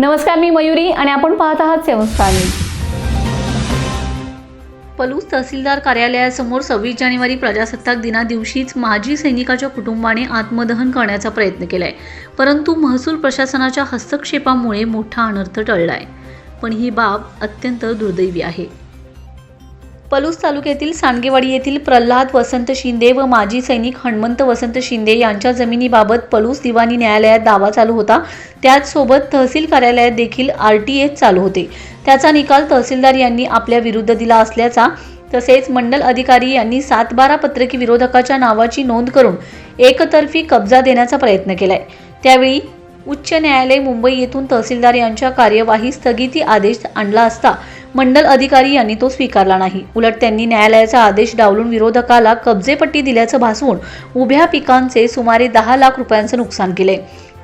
नमस्कार मी मयुरी आणि आपण पाहत आहात सेवन न्यूज. पलूस तहसीलदार कार्यालयासमोर सव्वीस जानेवारी प्रजासत्ताक दिना दिवशीच माजी सैनिकाच्या कुटुंबाने आत्मदहन करण्याचा प्रयत्न केलाय. परंतु महसूल प्रशासनाच्या हस्तक्षेपामुळे मोठा अनर्थ टळलाय. पण ही बाब अत्यंत दुर्दैवी आहे. पलूस तालुक्यातील सांडगेवाडी येथील प्रल्हाद वसंत शिंदे व माजी सैनिक हणमंत वसंत शिंदे यांच्या जमिनीबाबत पलूस दिवाणी न्यायालयात दावा चालू होता. त्याचसोबत तहसील कार्यालयात देखील आर टी एच चालू होते. त्याचा निकाल तहसीलदार यांनी आपल्या विरुद्ध दिला असल्याचा तसेच मंडल अधिकारी यांनी सातबारा पत्रकी विरोधकाच्या नावाची नोंद करून एकतर्फी कब्जा देण्याचा प्रयत्न केलाय. त्यावेळी उच्च न्यायालय मुंबई येथून तहसीलदार यांच्या कार्यवाही स्थगिती आदेश आणला असता मंडल अधिकारी यांनी तो स्वीकारला नाही. उलट त्यांनी न्यायालयाचा आदेश डावलून विरोधकाला कब्जेपट्टी दिल्याचं भासवून उभ्या पिकांचे सुमारे दहा लाख रुपयांचं नुकसान केले.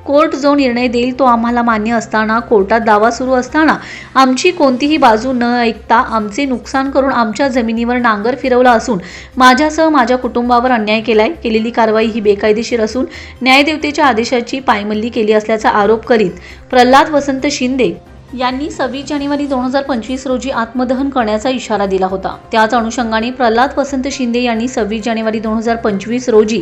कोर्ट जो निर्णय देईल तो आम्हाला मान्य असताना कोर्टात दावा सुरू असताना आमची कोणतीही बाजू न ऐकता आमचे नुकसान करून आमच्या जमिनीवर नांगर फिरवला असून माझ्यासह माझ्या कुटुंबावर अन्याय केलाय केलेली कारवाई ही बेकायदेशीर असून न्यायदेवतेच्या आदेशाची पायमल्ली केली असल्याचा आरोप करीत प्रल्हाद वसंत शिंदे यांनी सव्वीस जानेवारी दोन हजार पंचवीस रोजी आत्मदहन करण्याचा इशारा दिला होता. त्याच अनुषंगाने प्रल्हाद वसंत शिंदे यांनी सव्वीस जानेवारी दोन हजार पंचवीस रोजी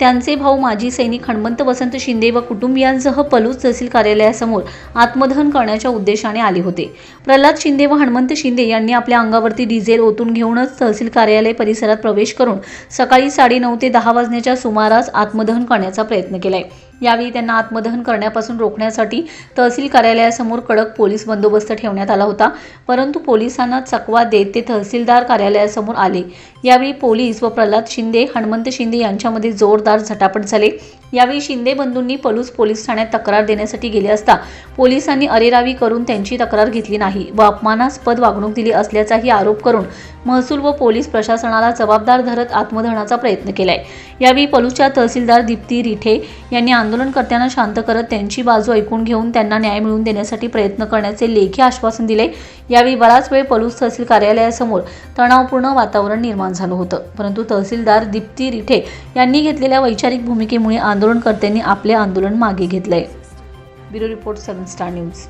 त्यांचे भाऊ माजी सैनिक हणमंत वसंत शिंदे व कुटुंबियांसह पलूस तहसील कार्यालयासमोर आत्मदहन करण्याच्या उद्देशाने आले होते. प्रल्हाद शिंदे व हणमंत शिंदे यांनी आपल्या अंगावरती डिझेल ओतून घेऊनच तहसील कार्यालय परिसरात प्रवेश करून सकाळी साडेनऊ ते दहा वाजण्याच्या सुमारास आत्मदहन करण्याचा प्रयत्न केलाय. यावेळी त्यांना आत्मदहन करण्यापासून रोखण्यासाठी तहसील कार्यालयासमोर कडक पोलीस बंदोबस्त ठेवण्यात आला होता परंतु पोलिसांना चकवा देत ते तहसीलदार कार्यालयासमोर आले. यावेळी पोलीस व प्रल्हाद शिंदे हणमंत शिंदे यांच्यामध्ये जोरदार झटापट झाले. यावेळी शिंदे बंधूंनी पलूस पोलीस ठाण्यात तक्रार देण्यासाठी गेले असता पोलिसांनी अरेरावी करून त्यांची तक्रार घेतली नाही. व अपमानास्पद वागणूक दिली असल्याचाही आरोप करून महसूल व पोलीस प्रशासनाला जबाबदार धरत आत्मधनाचा प्रयत्न केलाय. यावेळी पलूसच्या तहसीलदार दीप्ती रिठे यांनी आंदोलनकर्त्यांना शांत करत त्यांची बाजू ऐकून घेऊन त्यांना न्याय मिळवून देण्यासाठी प्रयत्न करण्याचे लेखी आश्वासन दिले. यावेळी बराच वेळ पलूस तहसील कार्यालयासमोर तणावपूर्ण वातावरण निर्माण झालं होतं. परंतु तहसीलदार दीप्ती रिठे यांनी घेतलेल्या वैचारिक भूमिकेमुळे आंदोलनकर्त्यांनी आपले आंदोलन मागे घेतलंय. Bureau report seven star news.